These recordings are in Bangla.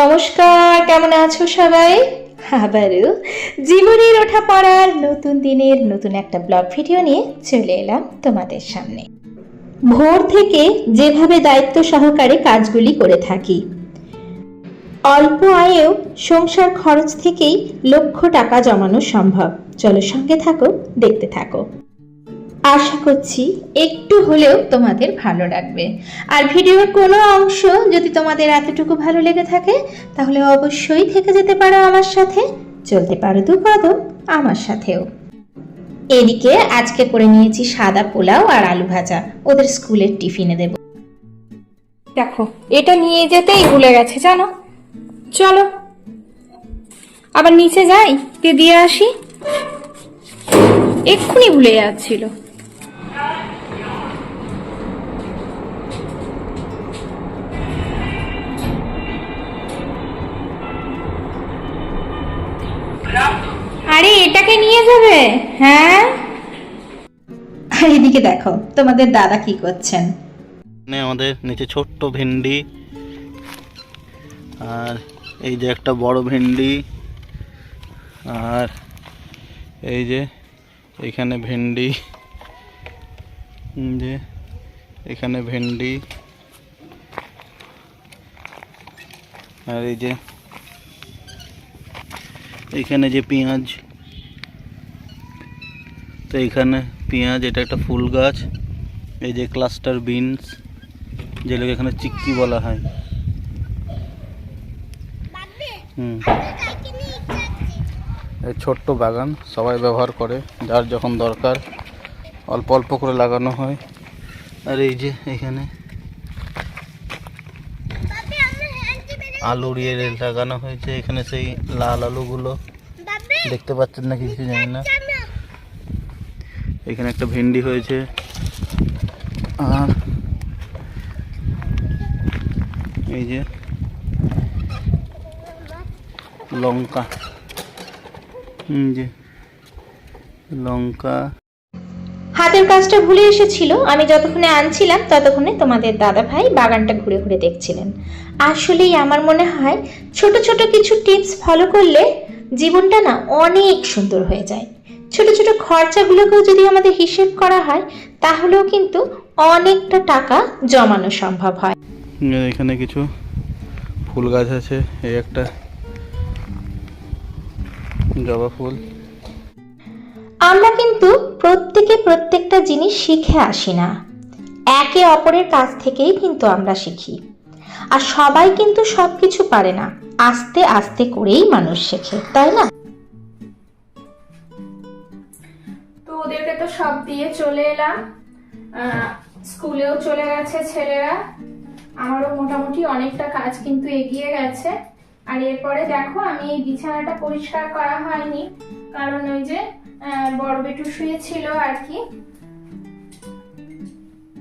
নমস্কার, কেমন আছো সবাই? আবারও জীবনের ওঠা পড়ার নতুন দিনের নতুন একটা ব্লগ ভিডিও নিয়ে চলে এলাম তোমাদের সামনে। ভোর থেকে যেভাবে দায়িত্ব সহকারে কাজগুলি করে থাকি, অল্প আয়েও সংসার খরচ থেকেই লক্ষ টাকা জমানো সম্ভব। চলো সঙ্গে থাকো, দেখতে থাকো। আশা করছি একটু হলেও তোমাদের ভালো লাগবে। আর ভিডিওর কোনো অংশ যদি তোমাদের এতটুকু ভালো লেগে থাকে, তাহলে অবশ্যই থেকে যেতে পারো আমার সাথে। চলতে পারো দু কদম আমার সাথেও। এদিকে আজকে করে নিয়েছি সাদা পোলাও আর আলু ভাজা। ওদের স্কুলের টিফিনে দেব। দেখো, এটা নিয়ে যেতেই ভুলে গেছে, জানো? চলো। আবার নিচে যাই দিয়ে দিয়ে আসি। এক্ষুনি ভুলে যাচ্ছিল। এটাকে নিয়ে যাবে? হ্যাঁ? আর এদিকে দেখো তোমাদের দাদা কি করছেন? এখানে আমাদের নিচে ছোট্ট ভেন্ডি আর এই যে একটা বড় ভেন্ডি আর এই যে এখানে ভেন্ডি যে এখানে ভেন্ডি আর এই যে এইখানে যে পেঁয়াজ তো এইখানে পেঁয়াজ এটা একটা ফুল গাছ। এই যে ক্লাস্টার বিনস যেগুলোকে এখানে চিক্কি বলা হয়। হুম। এই ছোট্ট বাগান সবাই ব্যবহার করে যার যখন দরকার অল্প অল্প করে লাগানো হয়। আর এই যে এখানে আলু দিয়ে লাগানো হয়েছে। এখানে সেই লাল আলুগুলো দেখতে পাচ্ছেন না কিছু জানি না। এখানে একটা ভেন্ডি হয়েছে। আর এই যে লঙ্কা। যে লঙ্কা। হাতের কাজটা ভুলে এসেছিল, আমি যতক্ষণে আনছিলাম ততক্ষণে তোমাদের দাদা ভাই বাগানটা ঘুরে ঘুরে দেখছিলেন। আসলেই আমার মনে হয় ছোট ছোট কিছু টিপস ফলো করলে জীবনটা না অনেক সুন্দর হয়ে যায়। ছোট ছোট খরচাগুলোকেও যদি আমাদের হিসেব করা হয় তাহলেও কিন্তু অনেকটা টাকা জমানো সম্ভব হয়। এখানে কিছু ফুল গাছ আছে এই একটা জবা ফুল। আমরা কিন্তু প্রত্যেকে প্রত্যেকটা জিনিস শিখে আসি না। একে অপরের কাছ থেকেই কিন্তু আমরা শিখি। আর সবাই কিন্তু সব কিছু পারে না। আস্তে আস্তে করেই মানুষ শেখে তাই না? তো সব দিয়ে চলে এলাম। স্কুলেও চলে গেছে ছেলেরা। আমারও মোটামুটি অনেকটা কাজ কিন্তু এগিয়ে গেছে। আর এরপরে দেখো, আমি এই বিছানাটা পরিষ্কার করা হয়নি। কারণ ওই যে বড় বেটু শুয়েছিল আর কি।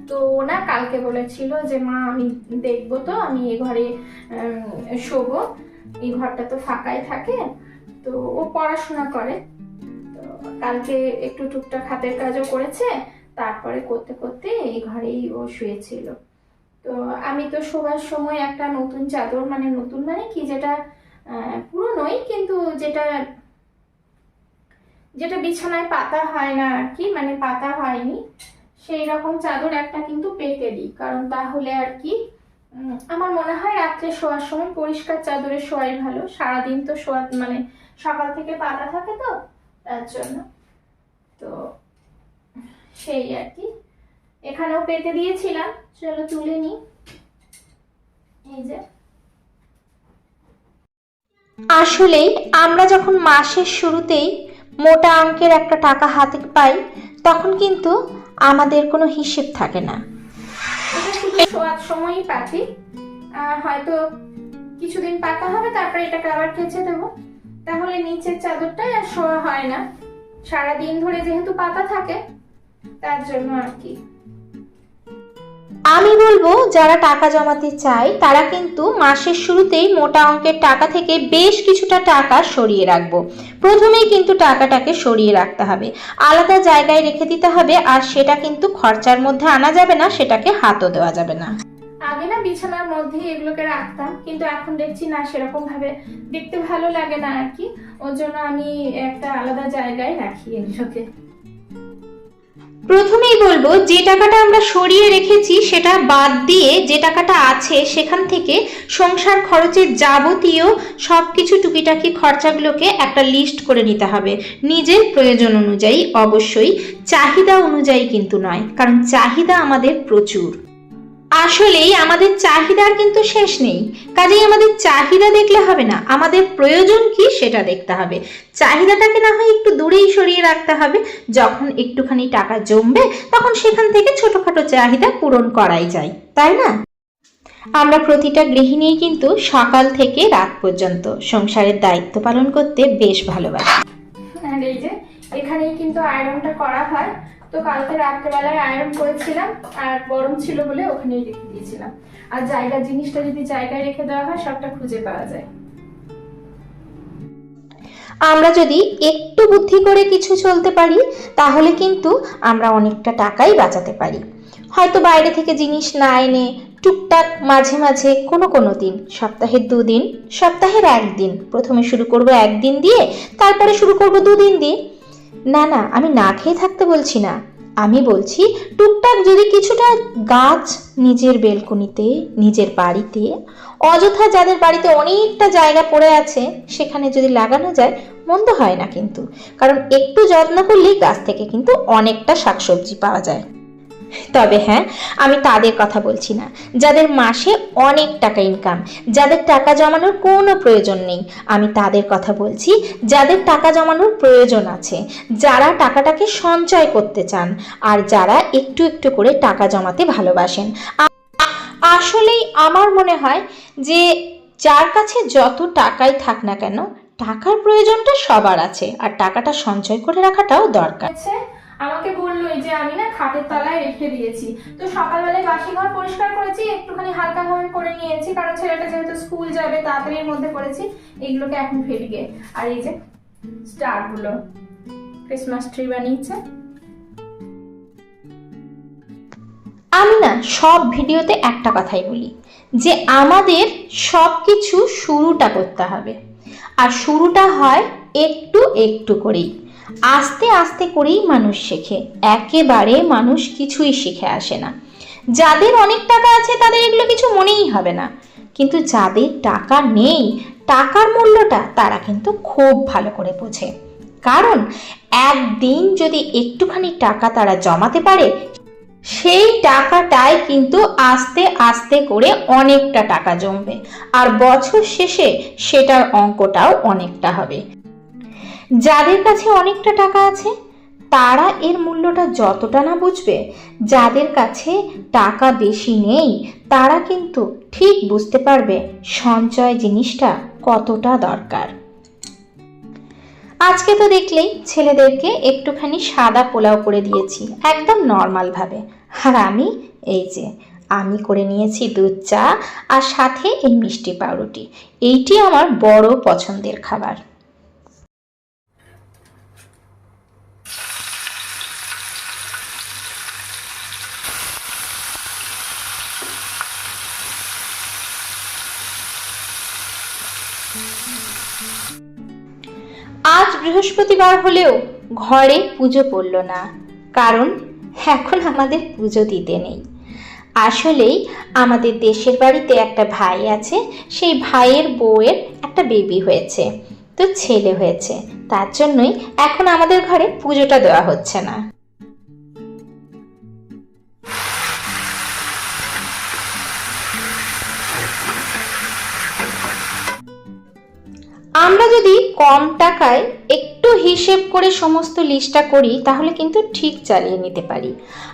তো ও না কালকে বলেছিল যে, মা, আমি দেখব তো, আমি এ ঘরে শোবো। এই ঘরটা তো ফাঁকাই থাকে। তো ও পড়াশোনা করে। কালকে একটু টুকটাক হাতের কাজও করেছে, তারপরে করতে করতে এই ঘরেই ও শুয়েছিল। তো আমি তো শোবার সময় একটা নতুন চাদর মানে নতুন মানে কি যেটা পুরনোই কিন্তু যেটা যেটা বিছানায় পাতা হয় না আর কি মানে পাতা হয়নি, সেই রকম চাদর একটা কিন্তু পেতে দিই। কারণ তাহলে আর কি আমার মনে হয় রাত্রে শোয়ার সময় পরিষ্কার চাদরে শোয়াই ভালো। সারাদিন তো শোয়া মানে সকাল থেকে পাতা থাকে তো তার জন্য। তো সেই আর কি। এখানেও পেতে দিয়েছিলাম। চলো তুলে নিই এই যে। আসলেই আমরা যখন মাসের শুরুতেই মোটা অঙ্কের একটা টাকা হাতে পাই তখন কিন্তু আমাদের কোনো হিসেব থাকে না। সময়ই পাতি। হয়তো কিছুদিন পাতা হবে তারপরে এটাকে আবার কেচে দেবো। তাহলে নিচের চাদরটাই আর শোয়া হয় না। সারা দিন ধরে যেহেতু পাতা থাকে, তার জন্য আর কি। আমি বলব, যারা টাকা জমাতে চায়, তারা কিন্তু মাসের শুরুতেই মোটা অঙ্কের টাকা থেকে বেশ কিছুটা টাকা সরিয়ে রাখব। প্রথমেই কিন্তু টাকাটাকে সরিয়ে রাখতে হবে। আলাদা জায়গায় রেখে দিতে হবে, আর সেটা কিন্তু খরচার মধ্যে আনা যাবে না, সেটাকে হাতও দেওয়া যাবে না। আগে না বিছানার মধ্যেই এগুলোকে রাখতাম, কিন্তু এখন দেখছি না, সেরকম ভাবে দেখতে ভালো লাগে না আর কি। ওর জন্য আমি একটা আলাদা জায়গায় রাখি এগুলোকে। প্রথমেই বলব, যে টাকাটা আমরা সরিয়ে রেখেছি, সেটা বাদ দিয়ে যে টাকাটা আছে, সেখান থেকে সংসার খরচের যাবতীয় সব কিছু টুকিটাকি খরচাগুলোকে একটা লিস্ট করে নিতে হবে। নিজের প্রয়োজন অনুযায়ী, অবশ্যই। চাহিদা অনুযায়ী কিন্তু নয়, কারণ চাহিদা আমাদের প্রচুর। আসলেই আমাদের চাহিদার কিন্তু শেষ নেই। কাজেই আমাদের চাহিদা দেখলে হবে না, আমাদের প্রয়োজন কি সেটা দেখতে হবে। চাহিদাটাকে না হয় একটু দূরেই সরিয়ে রাখতে হবে। যখন একটুখানি টাকা জমবে, তখন সেখান থেকে ছোটখাটো চাহিদা পূরণ করাই যায়, তাই না? আমরা প্রতিটা গৃহিণী কিন্তু সকাল থেকে রাত পর্যন্ত সংসারের দায়িত্ব পালন করতে বেশ ভালোবাসি। আর এই যে, এখানেই কিন্তু আয়রনটা করা হয়। তো কালকে রাত্রেবেলায় আয়রন করেছিলাম, আর গরম ছিল বলে ওখানেই রেখে দিয়েছিলাম। আর জায়গা, জিনিসটা যদি জায়গায় রেখে দেওয়া হয়, সবটা খুঁজে পাওয়া যায়। আমরা যদি একটু বুদ্ধি করে কিছু চলতে পারি, তাহলে কিন্তু আমরা অনেকটা টাকাই বাঁচাতে পারি। হয়তো বাইরে থেকে জিনিস না এনে টুকটাক মাঝে মাঝে কোনো কোনো দিন সপ্তাহের দুদিন, সপ্তাহের একদিন, প্রথমে শুরু করব একদিন দিয়ে, তারপরে শুরু করব দুদিন দিয়ে না না, আমি না খেয়ে থাকতে বলছি না। আমি বলছি, টুকটাক যদি কিছুটা গাছ নিজের বেলকনিতে, নিজের বাড়িতে, অযথা যাদের বাড়িতে অনেকটা জায়গা পড়ে আছে, সেখানে যদি লাগানো যায়, মন্দ হয় না কিন্তু। কারণ একটু যত্ন করলেই গাছ থেকে কিন্তু অনেকটা শাকসবজি পাওয়া যায়। তবে হ্যাঁ আমি তাদের কথা বলছি না। যাদের মাসে অনেক টাকা ইনকাম যাদের টাকা জমানোর কোনো প্রয়োজন নেই, আমি তাদের কথা বলছি। যাদের টাকা জমানোর প্রয়োজন আছে, যারা টাকাটাকে সঞ্চয় করতে চান আর যারা একটু একটু করে টাকা জমাতে ভালোবাসেন। আসলেই আমার মনে হয় যে যার কাছে যত টাকাই থাক না কেন, টাকার প্রয়োজনটা সবার আছে, আর টাকাটা সঞ্চয় করে রাখাটাও দরকার। হয়েছে আমাকে বলল যে আমি না খাটের তলায় রেখে দিয়েছি। তো সকালবেলায় বাসি ঘর পরিষ্কার করেছি, একটুখানি হালকা ভাবে করে নিয়েছি, কারণ ছেলেটা যেহেতু স্কুল যাবে, তাড়াতাড়ির মধ্যে করেছি, এগুলোকে এখন ফেলি গে আর এই যে স্টারগুলো ক্রিসমাস ট্রি বানিয়েছে। আমি না সব ভিডিওতে একটা কথাই বলি, যে আমাদের সব কিছু শুরুটা করতে হবে। আর শুরুটা হয় একটু একটু করেই। আস্তে আস্তে করেই মানুষ শেখে। একেবারে মানুষ কিছুই শিখে আসে না। যাদের অনেক টাকা আছে তাদের এগুলো কিছু মনেই হবে না। কিন্তু যাদের টাকা নেই, টাকার মূল্যটা তারা কিন্তু খুব ভালো করে বোঝে। কারণ একদিন যদি একটুখানি টাকা তারা জমাতে পারে, সেই টাকাটাই কিন্তু আস্তে আস্তে করে অনেকটা টাকা জমবে। আর বছর শেষে সেটার অঙ্কটাও অনেকটা হবে। যাদের কাছে অনেকটা টাকা আছে, তারা এর মূল্যটা যতটা না বুঝবে, যাদের কাছে টাকা বেশি নেই, তারা কিন্তু ঠিক বুঝতে পারবে সঞ্চয় জিনিসটা কতটা দরকার। আজকে তো দেখলেই ছেলেদেরকে একটুখানি সাদা পোলাও করে দিয়েছি, একদম নর্মালভাবে আর আমি, এই যে, আমি করে নিয়েছি দুধ চা আর সাথে এই মিষ্টি পাউরুটি। এইটি আমার বড় পছন্দের খাবার। আজ বৃহস্পতিবার হলেও ঘরে পুজো পড়ল না, কারণ এখন আমাদের পুজো দিতে নেই। আসলেই আমাদের দেশের বাড়িতে একটা ভাই আছে, সেই ভাইয়ের বউয়ের একটা বেবি হয়েছে, তো ছেলে হয়েছে, তার জন্যই এখন আমাদের ঘরে পুজোটা দেওয়া হচ্ছে না। আমরা যদি কম টাকায় একটু হিসেব করে সমস্ত লিস্টটা করি, তাহলে কিন্তু ঠিক চালিয়ে নিতে পারি।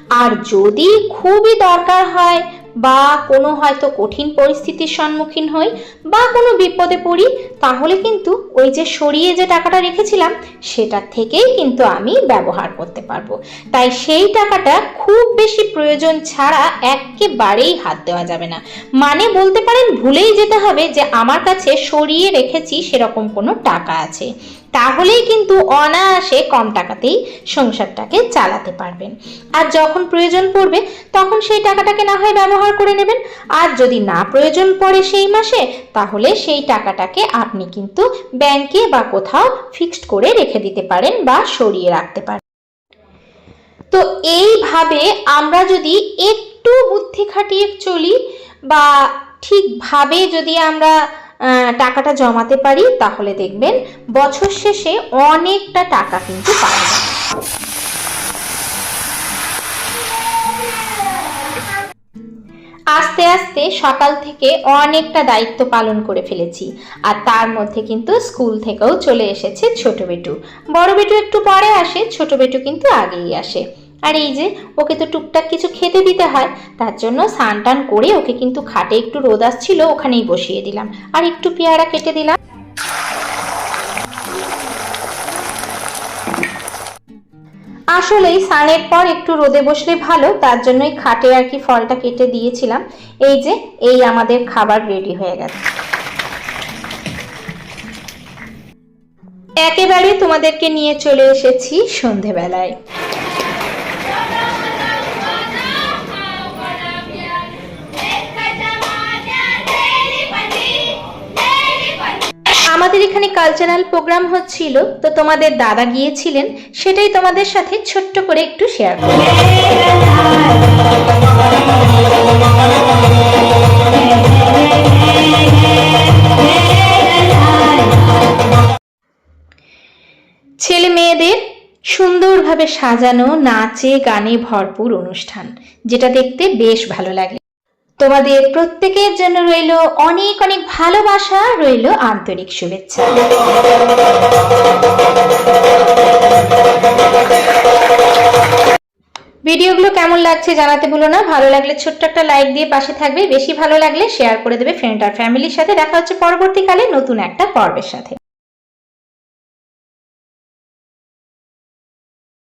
আর যদি খুবই দরকার হয় বা কোনো হয়তো কঠিন পরিস্থিতির সম্মুখীন হই বা কোনো বিপদে পড়ি, তাহলে কিন্তু ওই যে সরিয়ে যে টাকাটা রেখেছিলাম সেটার থেকেই কিন্তু আমি ব্যবহার করতে পারব। তাই সেই টাকাটা খুব বেশি প্রয়োজন ছাড়া একেবারেই হাত দেওয়া যাবে না। মানে বলতে পারেন ভুলেই যেতে হবে যে আমার কাছে সরিয়ে রেখেছি সেরকম কোনো টাকা আছে। তাহলেই কিন্তু অনায়াসে কম টাকাতেই সংসারটাকে চালাতে পারবেন। আর যখন প্রয়োজন পড়বে, তখন সেই টাকাটাকে না হয় ব্যবহার করে নেবেন। আর যদি না প্রয়োজন পড়ে সেই মাসে, তাহলে সেই টাকাটাকে আপনি কিন্তু ব্যাংকে বা কোথাও ফিক্সড করে রেখে দিতে পারেন বা সরিয়ে রাখতে পারেন। তো এইভাবে আমরা যদি একটু বুদ্ধি খাটিয়ে চলি বা ঠিকভাবে যদি আমরা টাকাটা জমাতে পারি, তাহলে দেখবেন বছর শেষে অনেকটা টাকা কিন্তু পাওয়া আস্তে আস্তে সকাল থেকে অনেকটা দায়িত্ব পালন করে ফেলেছি, আর তার মধ্যে কিন্তু স্কুল থেকেও চলে এসেছে ছোট বেটু। বড় বেটু একটু পরে আসে, ছোট বেটু কিন্তু আগেই আসে। আর এই যে, ওকে তো টুকটাক কিছু খেতে দিতে হয়, তার জন্য স্নান টান করে ওকে কিন্তু খাটে একটু রোদ আসছিল, ওখানেই বসিয়ে দিলাম। আর একটু পেয়ারা কেটে দিলাম। আসলেই স্নানের পর একটু রোদে বসলে ভালো, তার জন্যই খাটে আর কি ফলটা কেটে দিয়েছিলাম। এই যে, এই আমাদের খাবার রেডি হয়ে গেছে। একেবারে তোমাদেরকে নিয়ে চলে এসেছি সন্ধেবেলায়। আমাদের এখানে কালচারাল প্রোগ্রাম হচ্ছিল, তো তোমাদের দাদা গিয়েছিলেন, সেটাই তোমাদের সাথে ছোট্ট করে একটু শেয়ার ছেলে মেয়েদের সুন্দরভাবে সাজানো, নাচে, গানে ভরপুর অনুষ্ঠান, যেটা দেখতে বেশ ভালো লাগে। তোমাদের প্রত্যেকের জন্য রইল অনেক অনেক ভালোবাসা, রইল আন্তরিক শুভেচ্ছা। ভিডিওগুলো কেমন লাগছে জানাতে ভুলো না। ভালো লাগলে ছোট্ট একটা লাইক দিয়ে পাশে থাকবে। বেশি ভালো লাগলে শেয়ার করে দেবে ফ্রেন্ড আর ফ্যামিলির সাথে। দেখা হচ্ছে পরবর্তীকালে নতুন একটা পর্বের সাথে।